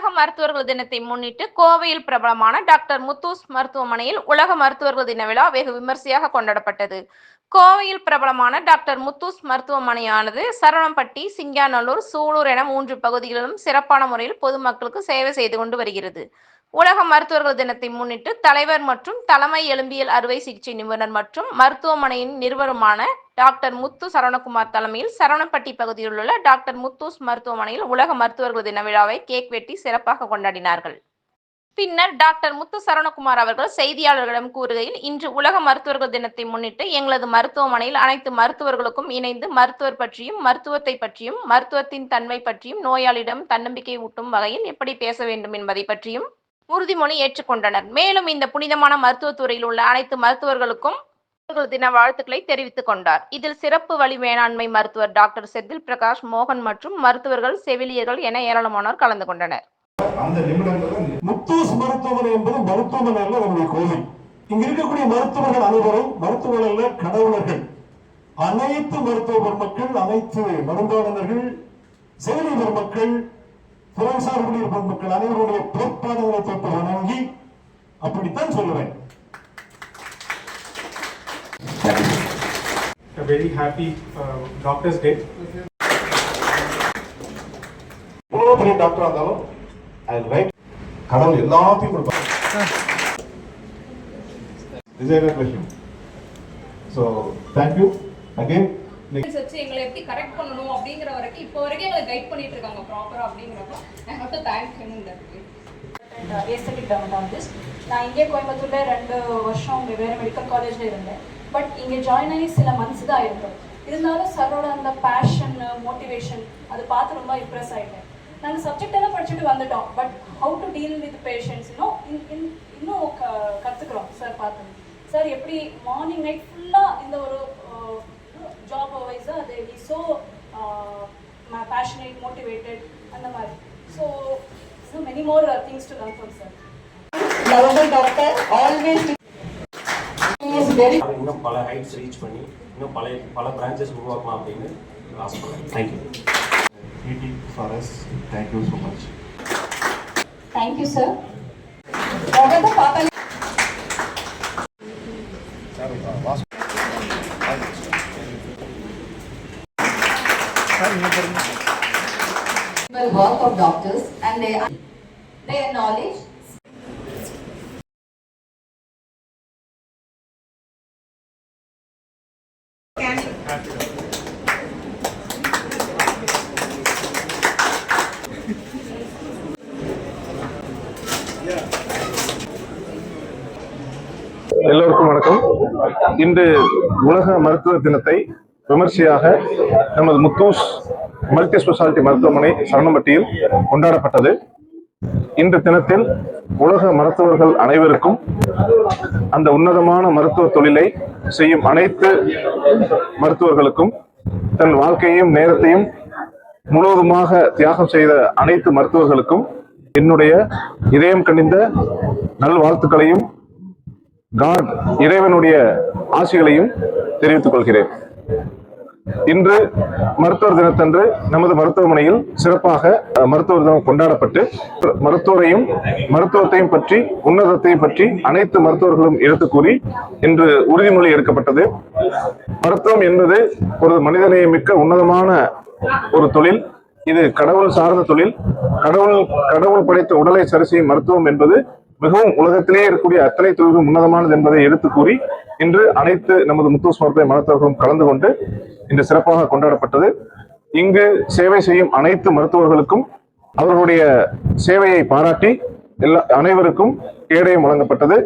உலக மருத்துவர்கள் தினத்தை முன்னிட்டு கோவையில் பிரபலமான டாக்டர் முத்தூஸ் மருத்துவமனையில் உலக மருத்துவர்கள் தின விழா வெகு விமர்சையாக கொண்டாடப்பட்டது. கோவையில் பிரபலமான டாக்டர் முத்தூஸ் மருத்துவமனையானது சரவணம்பட்டி சிங்காநல்லூர் சூலூர் என மூன்று பகுதிகளிலும் சிறப்பான முறையில் பொதுமக்களுக்கு சேவை செய்து கொண்டு வருகிறது. உலக மருத்துவர்கள் தினத்தை முன்னிட்டு தலைவர் மற்றும் தலைமை எலும்பியல் அறுவை சிகிச்சை நிபுணர் மற்றும் மருத்துவமனையின் நிறுவனமான டாக்டர் முத்து சரவணகுமார் தலைமையில் சரவணப்பட்டி பகுதியில் உள்ள டாக்டர் முத்தூஸ் மருத்துவமனையில் உலக மருத்துவர்கள் தின விழாவை கேக் வெட்டி சிறப்பாக கொண்டாடினார்கள். பின்னர் டாக்டர் முத்து சரணகுமார் அவர்கள் செய்தியாளர்களிடம் கூறுகையில் இன்று உலக மருத்துவர்கள் தினத்தை முன்னிட்டு எங்களது மருத்துவமனையில் அனைத்து மருத்துவர்களுக்கும் இணைந்து மருத்துவர் பற்றியும் மருத்துவத்தை பற்றியும் மருத்துவத்தின் தன்மை பற்றியும் நோயாளியிடம் தன்னம்பிக்கை ஊட்டும் வகையில் எப்படி பேச வேண்டும் என்பதை பற்றியும் உறுதிமொழி ஏற்றுக்கொண்டனர். மேலும் இந்த புனிதமான மருத்துவத்துறையில் உள்ள அனைத்து மருத்துவர்களுக்கும் தின வாழ்த்துக்களை தெரிவித்துக் கொண்டார். இதில் சிறப்பு வழி மேலாண்மை மருத்துவர் டாக்டர் செந்தில் பிரகாஷ் மோகன் மற்றும் மருத்துவர்கள் செவிலியர்கள் என ஏராளமானோர் கலந்து கொண்டனர். அந்த நிமிடங்களும் முத்தூஸ் மருத்துவமனை என்பது மருத்துவமனை அல்ல நம்முடைய கோவில். இங்க இருக்கக்கூடிய மருத்துவர்கள் அனைவரும் மருத்துவர்கள் அல்ல கடவுளர்கள். அனைத்து மருத்துவ பெருமக்கள் அனைத்து மருந்தாளர்கள் செயலி பெருமக்கள் புறசார் ஊழியர் பெருமக்கள் அனைவருடைய பொற்பாதங்களை தொட்டு வணங்கி அப்படித்தான் சொல்லுவேன். A very happy uh, Doctor's Day. எவ்வளவு பெரிய இருந்தாலும் கடவுள் எல்லாத்தையும் கொடுப்பாங்க ஸோ தேங்க்யூ வச்சு எங்களை எப்படி கரெக்ட் பண்ணணும் அப்படிங்கிற வரைக்கும் இப்போ வரைக்கும் எங்களை கைட் பண்ணிட்டு இருக்காங்க ப்ராப்பரா அப்படிங்கிறப்ப I have to thank him in that aesthetic dermatologist நான் இங்கே கோயம்புத்தூர்ல ரெண்டு வருஷம் வேறு மெடிக்கல் காலேஜில் இருந்தேன். பட் இங்கே ஜாயின் ஆகி சில மந்த்ஸ் தான் இருந்தோம் இருந்தாலும் சரோட அந்த பேஷன் மோட்டிவேஷன் அது பார்த்து ரொம்ப இம்ப்ரெஸ் ஆகிட்டேன் நாங்கள் சப்ஜெக்ட் எல்லாம் படிச்சுட்டு வந்துட்டோம். But how to deal with patients இன்னும் இன்- இன்- இன்னும் க கற்றுக்குறோம் சார் பார்த்து. சார் எப்படி மார்னிங் நைட் ஃபுல்லாக இந்த ஒரு ஜாப் வைஸாக அது இ ஸோ பேஷனேட் மோட்டிவேட்டட் அந்த மாதிரி. So So many more things to learn from sir. lovable doctor always he is very இன்னும் பல ஹைட்ஸ் ரீச் பண்ணி இன்னும் பல பல பிரான்ச்சஸ் உருவாக்கலாம் அப்படின்னு ஆசைப்படுறேன். Thank you meeting for us. Thank you so much. Thank you, sir. Over the papa. work of doctors and they their knowledge அனைவருக்கும் வணக்கம். இன்று உலக மருத்துவ தினத்தை விமர்சையாக நமது முத்தூஸ் மல்டி ஸ்பெஷாலிட்டி மருத்துவமனை சரணம்பட்டியில் கொண்டாடப்பட்டது. இந்த தினத்தில் உலக மருத்துவர்கள் அனைவருக்கும் அந்த உன்னதமான மருத்துவ தொழிலை செய்யும் அனைத்து மருத்துவர்களுக்கும் தன் வாழ்க்கையையும் நேரத்தையும் முழுவதுமாக தியாகம் செய்த அனைத்து மருத்துவர்களுக்கும் என்னுடைய இதயம் கணிந்த நல்வாழ்த்துக்களையும் காட் இறைவனுடைய ஆசிகளையும் தெரிவித்துக் கொள்கிறேன். இன்று மருத்துவர் தினத்தன்று நமது மருத்துவமனையில் சிறப்பாக மருத்துவர் தினம் கொண்டாடப்பட்டு மருத்துவரையும் மருத்துவத்தையும் பற்றி உன்னதத்தையும் பற்றி அனைத்து மருத்துவர்களும் எடுத்து கூறி இன்று உறுதிமொழி எடுக்கப்பட்டது. மருத்துவம் என்பது ஒரு மனிதநேயமிக்க உன்னதமான ஒரு தொழில். இது கடவுள் சார்ந்த தொழில். கடவுள் கடவுள் படைத்த உடலை சரி செய்யும் மருத்துவம் என்பது மிகவும் உலகத்திலே இருக்கக்கூடிய அத்தனை தொழில்களும் உன்னதமானது என்பதை எடுத்து கூறி இன்று அனைத்து நமது முத்து மருத்துவ மருத்துவர்களும் கலந்து கொண்டு இன்று சிறப்பாக கொண்டாடப்பட்டது. இங்கு சேவை செய்யும் அனைத்து மருத்துவர்களுக்கும் அவர்களுடைய சேவையை பாராட்டி எல்லா அனைவருக்கும் கேடயம் வழங்கப்பட்டது.